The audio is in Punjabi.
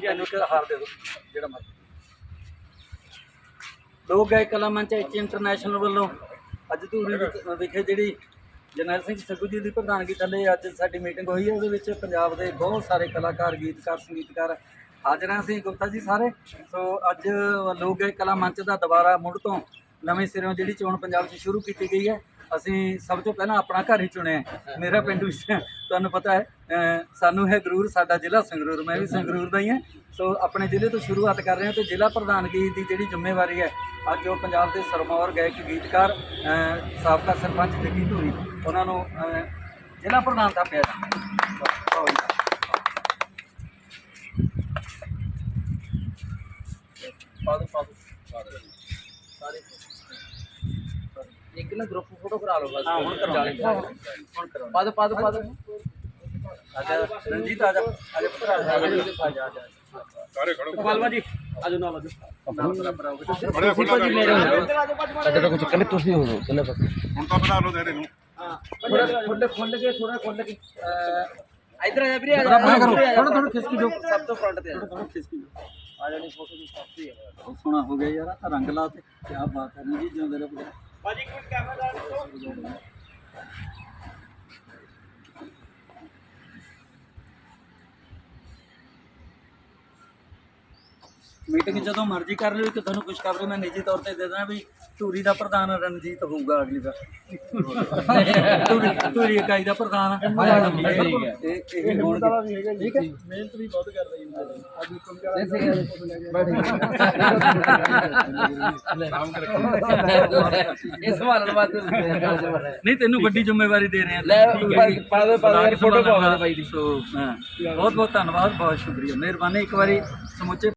ਹਾਂਜੀ ਮੈਨੂੰ ਇੱਕ ਹਾਰ ਦੇ ਦਿਓ, ਜਿਹੜਾ ਮਰਜ਼ੀ। ਲੋਕ ਗਾਇਕ ਕਲਾ ਮੰਚ ਐਚ ਇੰਟਰਨੈਸ਼ਨਲ ਵੱਲੋਂ ਅੱਜ ਧੂਰੀ ਵਿਖੇ ਜਿਹੜੀ ਜਰਨੈਲ ਸਿੰਘ ਸੱਗੂ ਜੀ ਦੀ ਪ੍ਰਧਾਨਗੀ ਥੱਲੇ ਅੱਜ ਸਾਡੀ ਮੀਟਿੰਗ ਹੋਈ ਹੈ, ਉਹਦੇ ਵਿੱਚ ਪੰਜਾਬ ਦੇ ਬਹੁਤ ਸਾਰੇ ਕਲਾਕਾਰ, ਗੀਤਕਾਰ, ਸੰਗੀਤਕਾਰ ਹਾਜ਼ਰ ਹਾਂ ਅਸੀਂ। ਗੁਪਤਾ ਜੀ ਸਾਰੇ। ਸੋ ਅੱਜ ਲੋਕ ਗਾਇਕ ਕਲਾ ਮੰਚ ਦਾ ਦੁਬਾਰਾ ਮੁੜ ਤੋਂ ਨਵੇਂ ਸਿਰੋਂ ਜਿਹੜੀ ਚੋਣ ਪੰਜਾਬ 'ਚ ਸ਼ੁਰੂ ਕੀਤੀ ਗਈ ਹੈ। ਅਸੀਂ ਸਭ ਤੋਂ ਪਹਿਲਾਂ ਆਪਣਾ ਘਰ ਹੀ ਚੁਣਿਆ ਹੈ। ਮੇਰਾ ਪਿੰਡ ਵੀ ਤੁਹਾਨੂੰ ਪਤਾ ਹੈ ਸਾਨੂੰ ਹੈ ਗਰੂਰ ਸਾਡਾ ਜ਼ਿਲ੍ਹਾ ਸੰਗਰੂਰ, ਮੈਂ ਵੀ ਸੰਗਰੂਰ ਦਾ ਹੀ ਹਾਂ। ਸੋ ਆਪਣੇ ਜ਼ਿਲ੍ਹੇ ਤੋਂ ਸ਼ੁਰੂਆਤ ਕਰ ਰਹੇ ਹਾਂ ਤੇ ਜ਼ਿਲ੍ਹਾ ਪ੍ਰਧਾਨਗੀ ਦੀ ਜਿਹੜੀ ਜ਼ਿੰਮੇਵਾਰੀ ਹੈ, ਅੱਜ ਉਹ ਪੰਜਾਬ ਦੇ ਸਰਮੌਰ ਗਾਇਕ, ਗੀਤਕਾਰ ਸਾਬਕਾ ਸਰਪੰਚ ਜੱਗੀ ਧੂਰੀ, ਉਹਨਾਂ ਨੂੰ ਜ਼ਿਲ੍ਹਾ ਪ੍ਰਧਾਨ ਦਾ ਪਿਆ ਜਾਂਦਾ ਪਾਦੋ ਸਾਰੇ। ਇੱਕ ਨਾ ਗਰੁੱਪ ਫੋਟੋ ਕਰਾ ਲਓ ਬਸ। ਹਾਂ ਹੁਣ ਕਰਵਾ ਹੁਣ ਕਰਵਾ ਪਾ ਦੋ ਪਾ ਦੋ ਪਾ ਦੋ ਆਜਾ ਰਣਜੀਤ ਆਜਾ ਆਜਾ ਪੁੱਤਰ ਆਜਾ ਆਜਾ ਆਜਾ ਸਾਰੇ ਖੜੋ। ਕਪਾਲਵਾ ਜੀ ਆਜੋ ਨਾਲ ਆਜੋ ਬੜੇ ਖੁੱਲਾ ਕਰ ਅੱਗੇ ਤਾਂ ਕੁਝ ਕੱਲੇ ਤੁਸੀਂ ਹੋ ਕੱਲੇ ਪਾਸੇ ਹੁਣ ਤਾਂ ਬਣਾ ਲਓ ਤੇਰੇ ਨੂੰ। ਥੋੜਾ ਖੁੱਲ ਖੁੱਲ ਕੇ ਥੋੜਾ ਖੁੱਲ ਕੇ ਇਧਰ ਆ ਜਾ ਵੀਰੇ ਜਾ ਕਰੋ। ਥੋੜਾ ਥੋੜਾ ਖਿਸਕੀ ਜੋ ਸਭ ਤੋਂ ਫਰੰਟ ਤੇ ਆ ਜਾ। ਥੋੜਾ ਖਿਸਕੀ ਆ ਜਾਣੀ ਫੋਟੋ ਦੀ ਸਾਫੀ ਹੈ ਬਹੁਤ ਸੋਹਣਾ ਹੋ ਗਿਆ ਯਾਰ ਰੰਗ ਲਾ ਤੇ ਕੀ ਬਾਤ ਹੈ। ਜੀ ਜਿਉਂਦੇ ਰਹੋ। ਬਾਜੀ ਕੋਈ ਕੈਮਰਾ ਮੀਟਿੰਗ ਜਦੋਂ ਮਰਜ਼ੀ ਕਰ ਲਿਓ ਕਿ ਤੁਹਾਨੂੰ ਖੁਸ਼ਖਬਰੀ ਮੈਂ ਨਿੱਜੀ ਤੌਰ ਤੇ ਦੇ ਦੇਣਾ ਵੀ ਧੂਰੀ ਦਾ ਪ੍ਰਧਾਨ ਰਣਜੀਤ ਹੋਊਗਾ ਅਗਲੀ ਵਾਰ ਧੂਰੀ ਧੂਰੀ ਇਕਾਈ ਦਾ ਪ੍ਰਧਾਨ। ਇਹ ਇਹ ਹੋਣਗੇ। ਠੀਕ ਹੈ। ਮਿਹਨਤ ਵੀ ਬਹੁਤ ਕਰਦਾ ਜੀ ਅੱਜ ਇਹ ਸੰਭਾਲਣ ਵਾਸਤੇ ਨਹੀਂ ਤੈਨੂੰ ਵੱਡੀ ਜ਼ਿੰਮੇਵਾਰੀ ਦੇ ਰਹੇ। ਆ ਲੈ। ਪਾ ਪਾ ਫੋਟੋ ਬਾਈ ਦੀ। ਸੋ ਬਹੁਤ ਬਹੁਤ ਧੰਨਵਾਦ ਬਹੁਤ ਸ਼ੁਕਰੀਆ। ਮਿਹਰਬਾਨੀ ਇੱਕ ਵਾਰੀ ਸਮੁੱਚੇ